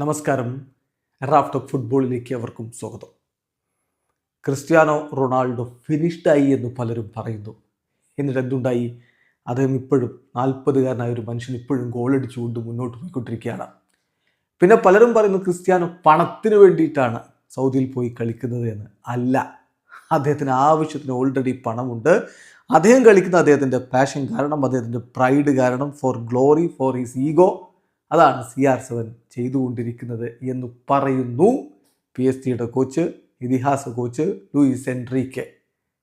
നമസ്കാരം. റാഫ്റ്റോക്ക് ഫുട്ബോളിലേക്ക് അവർക്കും സ്വാഗതം. ക്രിസ്ത്യാനോ റൊണാൾഡോ ഫിനിഷ്ഡായി എന്ന് പലരും പറയുന്നു. എന്നിട്ട് എന്തുണ്ടായി? അദ്ദേഹം ഇപ്പോഴും നാൽപ്പതുകാരനായ ഒരു മനുഷ്യൻ ഇപ്പോഴും ഗോളടിച്ചുകൊണ്ട് മുന്നോട്ട് പോയിക്കൊണ്ടിരിക്കുകയാണ്. പിന്നെ പലരും പറയുന്നു ക്രിസ്ത്യാനോ പണത്തിന് വേണ്ടിയിട്ടാണ് സൗദിയിൽ പോയി കളിക്കുന്നത് എന്ന്. അല്ല അദ്ദേഹത്തിന് ആവശ്യത്തിന് ഓൾറെഡി പണമുണ്ട്. അദ്ദേഹം കളിക്കുന്ന അദ്ദേഹത്തിന്റെ പാഷൻ കാരണം അദ്ദേഹത്തിന്റെ പ്രൈഡ് കാരണം for glory for his ego അതാണ് സി ആർ സെവൻ ചെയ്തുകൊണ്ടിരിക്കുന്നത് എന്ന് പറയുന്നു പി എസ് ടിയുടെ കോച്ച് ഇതിഹാസ കോച്ച് ലൂയിസ് എൻട്രിക്കെ.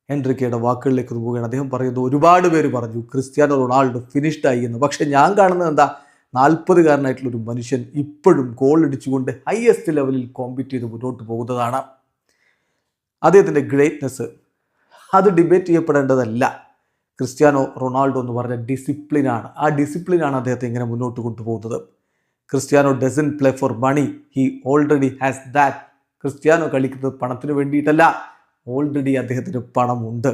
എൻട്രിക്കയുടെ വാക്കുകളിലേക്ക് പോവുകയാണ്. അദ്ദേഹം പറയുന്നത് ഒരുപാട് പേര് പറഞ്ഞു ക്രിസ്ത്യാനോ റൊണാൾഡോ ഫിനിഷ്ഡ് ആയി എന്ന്. പക്ഷേ ഞാൻ കാണുന്നത് എന്താ? നാൽപ്പതുകാരനായിട്ടുള്ളൊരു മനുഷ്യൻ ഇപ്പോഴും ഗോൾ അടിച്ചുകൊണ്ട് ഹയസ്റ്റ് ലെവലിൽ കോമ്പീറ്റ് ചെയ്ത് മുന്നോട്ട് പോകുന്നതാണ്. അദ്ദേഹത്തിന്റെ ഗ്രേറ്റ്നെസ് അത് ഡിബേറ്റ് ചെയ്യപ്പെടേണ്ടതല്ല. ക്രിസ്ത്യാനോ റൊണാൾഡോ എന്ന് പറഞ്ഞ ഡിസിപ്ലിനാണ് ആ ഡിസിപ്ലിനാണ് അദ്ദേഹത്തെ ഇങ്ങനെ മുന്നോട്ട് കൊണ്ടുപോകുന്നത്. Cristiano doesn't play for money he already has that Cristiano കളിക്കുന്നത് പണത്തിന് വേണ്ടിയിട്ടല്ല. ഓൾറെഡി അദ്ദേഹത്തിന് പണമുണ്ട്.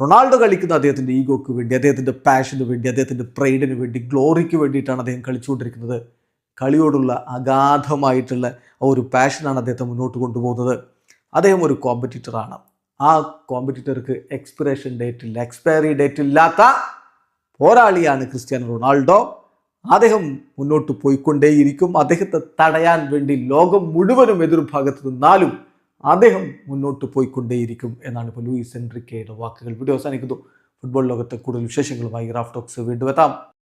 റൊണാൾഡോ കളിക്കുന്ന അദ്ദേഹത്തിന്റെ ഈഗോക്ക് വേണ്ടി അദ്ദേഹത്തിന്റെ പാഷന് വേണ്ടി അദ്ദേഹത്തിന്റെ പ്രൈഡിന് വേണ്ടി ഗ്ലോറിക്ക് വേണ്ടിയിട്ടാണ് അദ്ദേഹം കളിച്ചുകൊണ്ടിരിക്കുന്നത്. കളിയോടുള്ള അഗാധമായിട്ടുള്ള ആ ഒരു പാഷനാണ് അദ്ദേഹത്തെ മുന്നോട്ട് കൊണ്ടുപോകുന്നത്. അദ്ദേഹം ഒരു കോമ്പറ്റീറ്ററാണ് ആ കോമ്പറ്റീറ്റർക്ക് എക്സ്പിറേഷൻ ഡേറ്റ് ഇല്ല എക്സ്പയറി ഡേറ്റ് ഇല്ലാത്ത പോരാളിയാണ് ക്രിസ്ത്യാനോ റൊണാൾഡോ. അദ്ദേഹം മുന്നോട്ട് പോയിക്കൊണ്ടേയിരിക്കും. അദ്ദേഹത്തെ തടയാൻ വേണ്ടി ലോകം മുഴുവനും എതിർഭാഗത്ത് നിന്നാലും അദ്ദേഹം മുന്നോട്ട് പോയിക്കൊണ്ടേയിരിക്കും എന്നാണ് ഇപ്പോൾ ലൂയിസ് എൻട്രിക്കയുടെ വാക്കുകൾ. വീഡിയോ അവസാനിക്കുന്നു. ഫുട്ബോൾ ലോകത്തെ കൂടുതൽ വിശേഷങ്ങളുമായി റാഫ്റ്റോക്സ് വീണ്ടും എത്താം.